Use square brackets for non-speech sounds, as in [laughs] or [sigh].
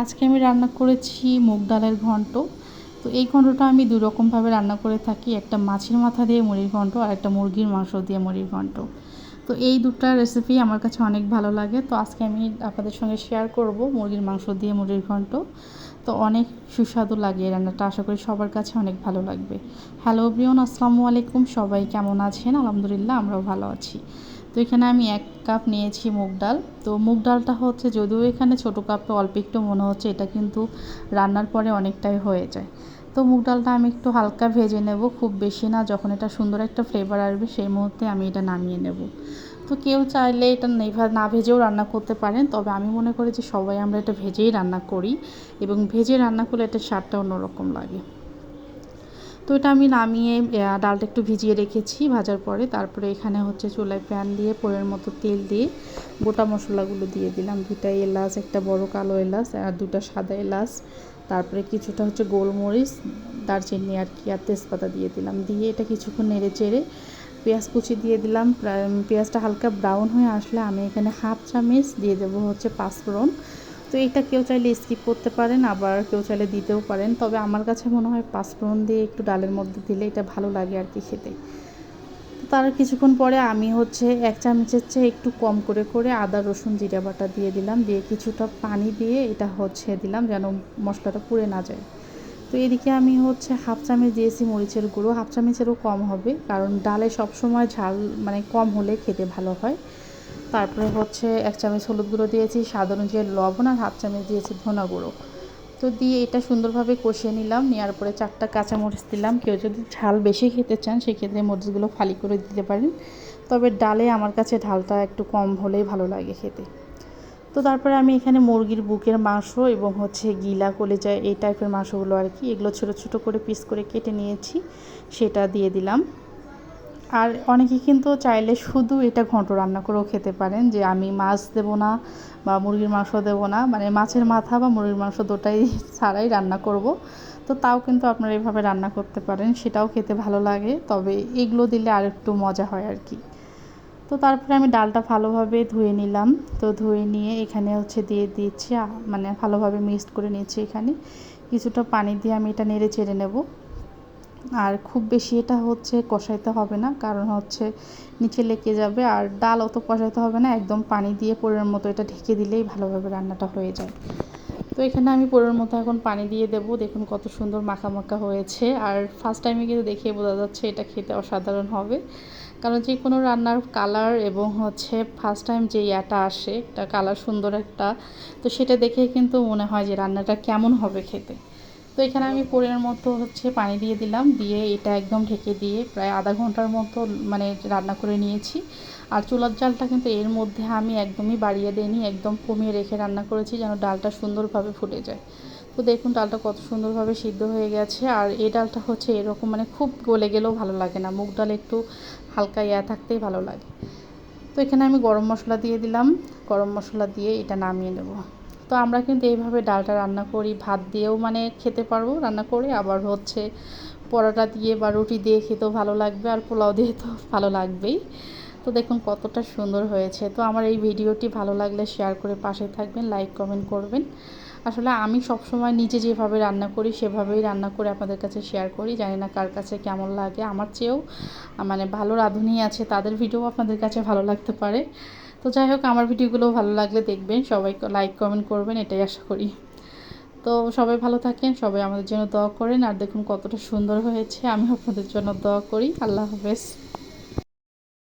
আজকে আমি রান্না করেছি মুগ ডালের ঘন্ট। তো এই ঘন্টটা আমি দু রকমভাবে রান্না করে থাকি। একটা মাছের মাথা দিয়ে মুড়ির ঘন্ট আর একটা মুরগির মাংস দিয়ে মুড়ির ঘন্ট। তো এই দুটা রেসিপি আমার কাছে অনেক ভালো লাগে। তো আজকে আমি আপনাদের সঙ্গে শেয়ার করব মুরগির মাংস দিয়ে মুড়ির ঘন্ট। তো অনেক সুস্বাদু লাগে রান্নাটা। আশা করি সবার কাছে অনেক ভালো লাগবে। হ্যালো ব্রিয়ন আসসালামু আলাইকুম। সবাই কেমন আছেন? আলহামদুলিল্লাহ, আমরাও ভালো আছি। তো এখানে আমি এক কাপ নিয়েছি মুগ ডাল। তো মুগ ডালটা হচ্ছে যদিও এখানে ছোটো কাপে অল্প একটু মনে হচ্ছে, এটা কিন্তু রান্নার পরে অনেকটাই হয়ে যায়। তো মুগ ডালটা আমি একটু হালকা ভেজে নেব, খুব বেশি না, যখন এটা সুন্দর একটা ফ্লেভার আসবে সেই মুহূর্তে আমি এটা নামিয়ে নেব। তো কেউ চাইলে এটা না ভেজেও রান্না করতে পারেন, তবে আমি মনে করি যে সবাই আমরা এটা ভেজেই রান্না করি এবং ভেজে রান্না করলে এটা স্বাদটা অন্যরকম লাগে। তো এটা আমি নামিয়ে ডালটা একটু ভিজিয়ে রেখেছি ভাজার পরে। তারপরে এখানে হচ্ছে চুলায় প্যান দিয়ে, পোড়ের মতো তেল দিয়ে গোটা মশলাগুলো দিয়ে দিলাম। দুটা এলাচ, একটা বড় কালো এলাচ আর দুটা সাদা এলাচ। তারপরে কিছুটা হচ্ছে গোলমরিচ, দারচিনি আর কি, আর তেজপাতা দিয়ে দিলাম। দিয়ে এটা কিছুক্ষণ নেড়ে চেড়ে পেঁয়াজ কুচি দিয়ে দিলাম। পেঁয়াজটা হালকা ব্রাউন হয়ে আসলে আমি এখানে হাফ চামচ দিয়ে দেবো হচ্ছে পাঁচফোড়ন। তো এটা কেউ চাইলে স্কিপ করতে পারেন, আবার কেউ চাইলে দিতেও পারেন। তবে আমার কাছে মনে হয় পাঁচফোড়ন দিয়ে একটু ডালের মধ্যে দিলে এটা ভালো লাগে আর কি খেতে। তার কিছুক্ষণ পরে আমি হচ্ছে এক চামচের চেয়ে একটু কম করে করে আদা, রসুন, জিরা বাটা দিয়ে দিলাম। দিয়ে কিছুটা পানি দিয়ে এটা হচ্ছে দিলাম যেন মশলাটা পুড়ে না যায়। তো এদিকে আমি হচ্ছে হাফ চামচ দিয়েছি মরিচের গুঁড়ো। হাফ চামচেরও কম হবে, কারণ ডালে সবসময় ঝাল মানে কম হলে খেতে ভালো হয়। তারপরে হচ্ছে এক চামচ হলুদ গুঁড়ো দিয়েছি সাধারণ যে লবণ আর হাফ চামচ দিয়েছি ধনা গুঁড়ো। তো দিয়ে এটা সুন্দরভাবে কষিয়ে নিলাম, নেওয়ার পরে চারটা কাঁচামরিচ দিলাম। কেউ যদি ঝাল বেশি খেতে চান, সেক্ষেত্রে মরিচগুলো ফালি করে দিতে পারেন। তবে ডালে আমার কাছে ঢালটা একটু কম হলেই ভালো লাগে খেতে। তো তারপরে আমি এখানে মুরগির বুকের মাংস এবং হচ্ছে গিলা, কলেজা এই টাইপের মাংসগুলো আর কি, এগুলো ছোটো ছোটো করে পিস করে কেটে নিয়েছি, সেটা দিয়ে দিলাম। আর অনেকে কিন্তু চাইলে শুধু এটা ঘন্ট রান্না করেও খেতে পারেন, যে আমি মাছ দেব না বা মুরগির মাংস দেব না মানে মাছের মাথা বা মুরগির মাংস দুটাই [laughs] ছাড়াই রান্না করব। তো তাও কিন্তু আপনারা এভাবে রান্না করতে পারেন, সেটাও খেতে ভালো লাগে, তবে এগুলো দিলে আর একটু মজা হয় আর কি। তো তারপরে আমি ডালটা ভালোভাবে ধুয়ে নিলাম। তো ধুয়ে নিয়ে এখানে হচ্ছে দিয়ে দিচ্ছি মানে ভালোভাবে মিক্সড করে নিচ্ছি এখানে। কিছুটা পানি দিয়ে আমি এটা নেড়ে চেড়ে নেব। আর খুব বেশি এটা হচ্ছে কষাইতে হবে না, কারণ হচ্ছে নিচে লেগে যাবে আর ডাল অত কষাইতে হবে না, একদম পানি দিয়ে পোড়ের মতো এটা ঢেকে দিলেই ভালোভাবে রান্নাটা হয়ে যায়। তো এখানে আমি পোড়ের মতো এখন পানি দিয়ে দেব, দেখুন কত সুন্দর মাখা মাখা হয়েছে। আর ফার্স্ট টাইমে কিন্তু দেখে বোঝা যাচ্ছে এটা খেতে অসাধারণ হবে, কারণ যে কোনো রান্নার কালার এবং হচ্ছে ফার্স্ট টাইম যে ইয়াটা আসে, একটা কালার সুন্দর একটা, তো সেটা দেখে কিন্তু মনে হয় যে রান্নাটা কেমন হবে খেতে। তো এখানে আমি পরিমাণ মতো হচ্ছে পানি দিয়ে দিলাম। দিয়ে এটা একদম ঢেকে দিয়ে প্রায় আধা ঘণ্টার মতো মানে রান্না করে নিয়েছি। আর চুলার জালটা কিন্তু এর মধ্যে আমি একদমই বাড়িয়ে দিইনি, একদম কমিয়ে রেখে রান্না করেছি যেন ডালটা সুন্দরভাবে ফুটে যায়। তো দেখুন ডালটা কত সুন্দরভাবে সিদ্ধ হয়ে গেছে। আর এই ডালটা হচ্ছে এরকম মানে খুব গলে গেলেও ভালো লাগে না। মুগ ডাল একটু হালকা ইয়া থাকতেই ভালো লাগে। তো এখানে আমি গরম মশলা দিয়ে দিলাম। গরম মশলা দিয়ে এটা নামিয়ে নেব। তো আমরা কিন্তু এইভাবে ডালটা রান্না করি, ভাত দিয়েও মানে খেতে পারব, রান্না করে আবার হচ্ছে পরোটা দিয়ে বা রুটি দিয়ে খেতেও ভালো লাগবে আর পোলাও দিয়ে তো ভালো লাগবেই। তো দেখুন কতটা সুন্দর হয়েছে। তো আমার এই ভিডিওটি ভালো লাগলে শেয়ার করে পাশে থাকবেন, লাইক, কমেন্ট করবেন। আসলে আমি সবসময় নিজে যেভাবে রান্না করি, সেভাবেই রান্না করে আপনাদের কাছে শেয়ার করি। জানি না কার কাছে কেমন লাগে। আমার চেয়েও মানে ভালো রাঁধুনি আছে, তাদের ভিডিও আপনাদের কাছে ভালো লাগতে পারে। তো যাই হোক, আমার ভিডিওগুলো ভালো লাগলে দেখবেন, সবাই লাইক কমেন্ট করবেন, এটাই আশা করি। তো সবাই ভালো থাকেন, সবাই আমাদের জন্য দোয়া করেন, আর দেখুন কতটা সুন্দর হয়েছে আমি আপনাদের জন্য দোয়া করি। আল্লাহ হাফেজ।